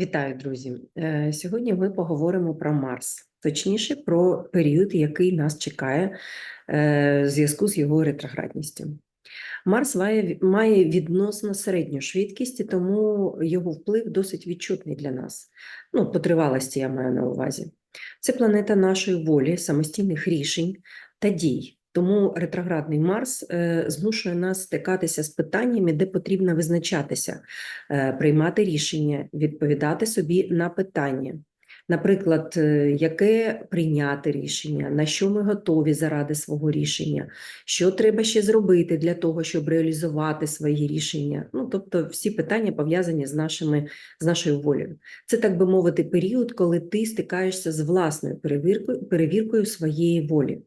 Вітаю, друзі! Е, Сьогодні ми поговоримо про Марс, точніше про період, який нас чекає е, в зв'язку з його ретроградністю. Марс має, відносно середню швидкість, і тому його вплив досить відчутний для нас. Ну, по тривалості я маю на увазі. Це планета нашої волі, самостійних рішень та дій. Тому ретроградний Марс е, змушує нас стикатися з питаннями, де потрібно визначатися, е, приймати рішення, відповідати собі на питання. Наприклад, е, яке прийняти рішення, на що ми готові заради свого рішення, що треба ще зробити для того, щоб реалізувати свої рішення. Ну, тобто, всі питання пов'язані з нашими з нашою волею. Це так би мовити, період, коли ти стикаєшся з власною перевіркою, перевіркою своєї волі.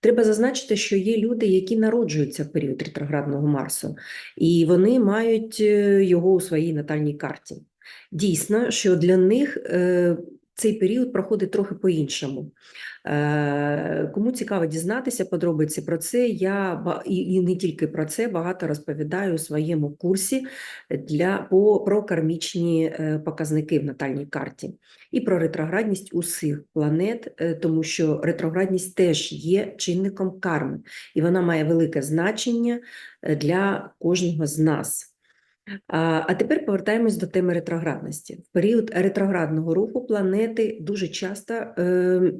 Треба зазначити, що є люди, які народжуються в період ретроградного Марсу, і вони мають е, його у своїй натальній карті. Дійсно, що для них е, цей період проходить трохи по-іншому. Е, Кому цікаво дізнатися подробиці про це, я і, не тільки про це багато розповідаю у своєму курсі для, по, про кармічні е, показники в натальній карті і про ретроградність усіх планет, е, тому що ретроградність теж є чинником карми, і вона має велике значення для кожного з нас. А тепер повертаємось до теми ретроградності. В період ретроградного руху планети дуже часто е,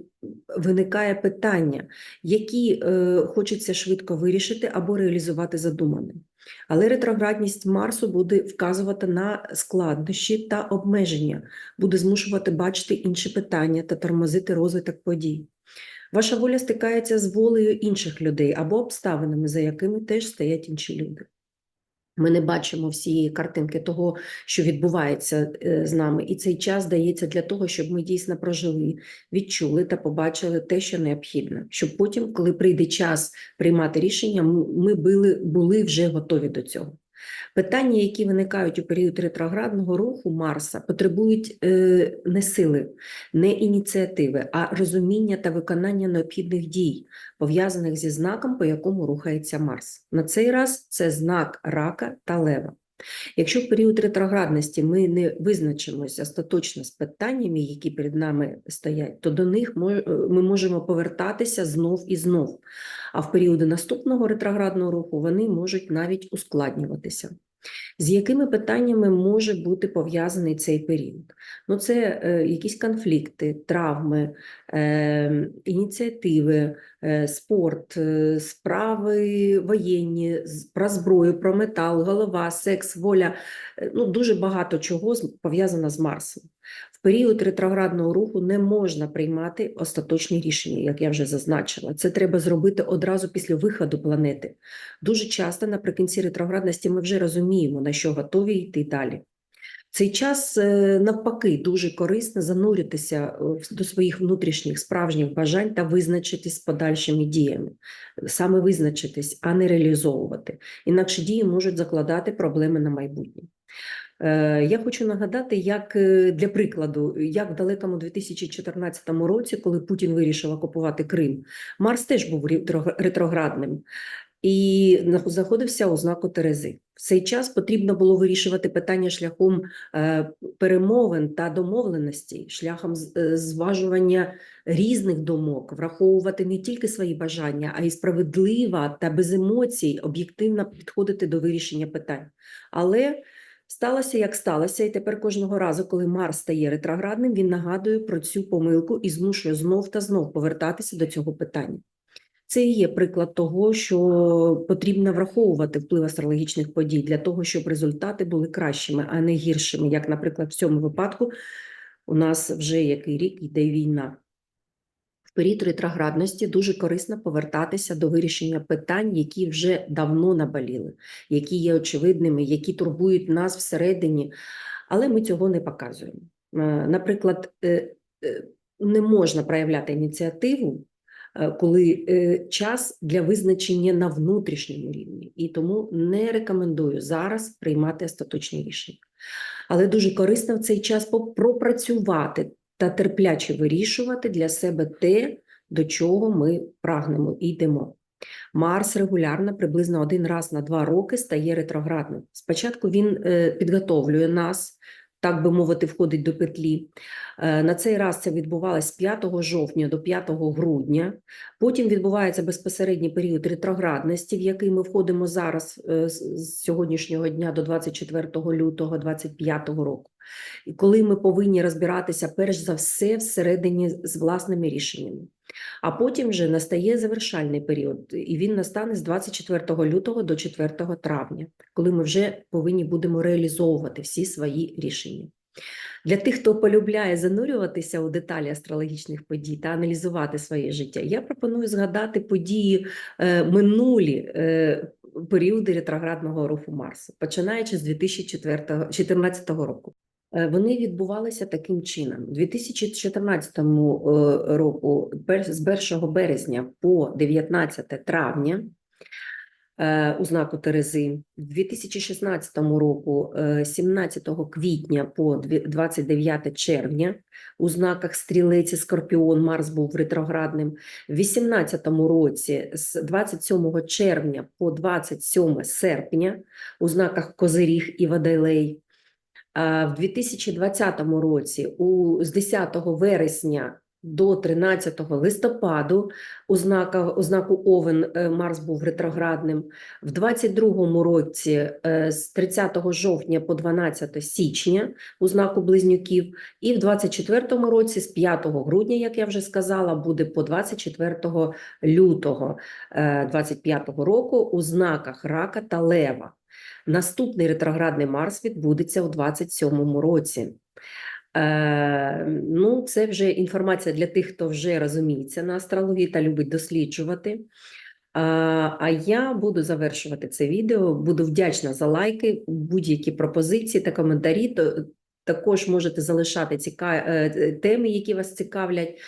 виникає питання, які е, хочеться швидко вирішити або реалізувати задумане. Але ретроградність Марсу буде вказувати на складнощі та обмеження, буде змушувати бачити інші питання та тормозити розвиток подій. Ваша воля стикається з волею інших людей або обставинами, за якими теж стоять інші люди. Ми не бачимо всієї картинки того, що відбувається е, з нами, і цей час дається для того, щоб ми дійсно прожили, відчули та побачили те, що необхідно, щоб потім, коли прийде час приймати рішення, ми були, були вже готові до цього. Питання, які виникають у період ретроградного руху Марса, потребують е, не сили, не ініціативи, а розуміння та виконання необхідних дій, пов'язаних зі знаком, по якому рухається Марс. На цей раз це знак рака та лева. Якщо в період ретроградності ми не визначимося остаточно з питаннями, які перед нами стоять, то до них е, ми можемо повертатися знов і знов. А в періоди наступного ретроградного руху вони можуть навіть ускладнюватися. З якими питаннями може бути пов'язаний цей період? Ну, це е, якісь конфлікти, травми, е, ініціативи, е, спорт, е, справи воєнні, про зброю, про метал, голова, секс, воля. Е, Ну, дуже багато чого пов'язано з Марсом. Період ретроградного руху не можна приймати остаточні рішення, як я вже зазначила. Це треба зробити одразу після виходу планети. Дуже часто наприкінці ретроградності ми вже розуміємо, на що готові йти далі. Цей час, е, навпаки, дуже корисно зануритися е, до своїх внутрішніх справжніх бажань та визначитись з подальшими діями. Саме визначитись, а не реалізовувати. Інакше дії можуть закладати проблеми на майбутнє. Е, Я хочу нагадати, як е, для прикладу, як в далекому 2014 році, коли Путін вирішив окупувати Крим, Марс теж був ретроградним і нах- знаходився у знаку Терези. В цей час потрібно було вирішувати питання шляхом е, перемовин та домовленостей, шляхом зважування різних думок, враховувати не тільки свої бажання, а й справедлива та без емоцій об'єктивно підходити до вирішення питань. Але Сталося, як сталося, і тепер кожного разу, коли Марс стає ретроградним, він нагадує про цю помилку і змушує знов та знов повертатися до цього питання. Це і є приклад того, що потрібно враховувати вплив астрологічних подій для того, щоб результати були кращими, а не гіршими. Як, наприклад, в цьому випадку у нас вже який рік йде війна. Період ретроградності дуже корисно повертатися до вирішення питань, які вже давно наболіли, які є очевидними, які турбують нас всередині, але ми цього не показуємо. Е, Наприклад, е, е, не можна проявляти ініціативу, коли час для визначення на внутрішньому рівні, і тому не рекомендую зараз приймати остаточні рішення. Але дуже корисно в цей час пропрацювати та терпляче вирішувати для себе те, до чого ми прагнемо і йдемо. Марс регулярно, приблизно один раз на два роки, стає ретроградним. Спочатку він е, підготовлює нас так би мовити, входить до петлі. Е, На цей раз це відбувалося з 5 жовтня до 5 грудня. Потім відбувається безпосередній період ретроградності, в який ми входимо зараз е, з сьогоднішнього дня до 24 лютого 2025 року. І коли ми повинні розбиратися перш за все всередині з власними рішеннями. А потім вже настає завершальний період, і він настане з 24 лютого до 4 травня, коли ми вже повинні будемо реалізовувати всі свої рішення. Для тих, хто полюбляє занурюватися у деталі астрологічних подій та аналізувати своє життя, я пропоную згадати події е, минулі е, періоди ретроградного руху Марсу, починаючи з 2014 року. Е, Вони відбувалися таким чином. У 2014 е, року з 1 березня по 19 травня е, у знаку Терези, в 2016 року е, 17 квітня по дві- 29 червня у знаках Стрілець і Скорпіон Марс був ретроградним. В 2018 році з 27 червня по 27 серпня у знаках Козиріг і Водолей. А В 2020 році у, з 10 вересня до 13 листопаду у, знака, у знаку Овен е, Марс був ретроградним. В 22 році е, з 30 жовтня по 12 січня у знаку Близнюків. І в 24 році з 5 грудня, як я вже сказала, буде по 24 лютого е, 25 року у знаках Рака та Лева. Наступний ретроградний Марс відбудеться у 27-му році. Е, ну, це вже інформація для тих, хто вже розуміється на астрології та любить досліджувати. А, а я буду завершувати це відео. Буду вдячна за лайки, будь-які пропозиції та коментарі. То, також можете залишати ціка... е, теми, які вас цікавлять,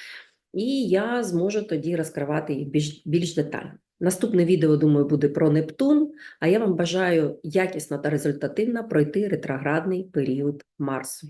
і я зможу тоді розкривати їх більш, більш детально. Наступне відео, думаю, буде про Нептун, а я вам бажаю якісно та результативно пройти ретроградний період Марсу.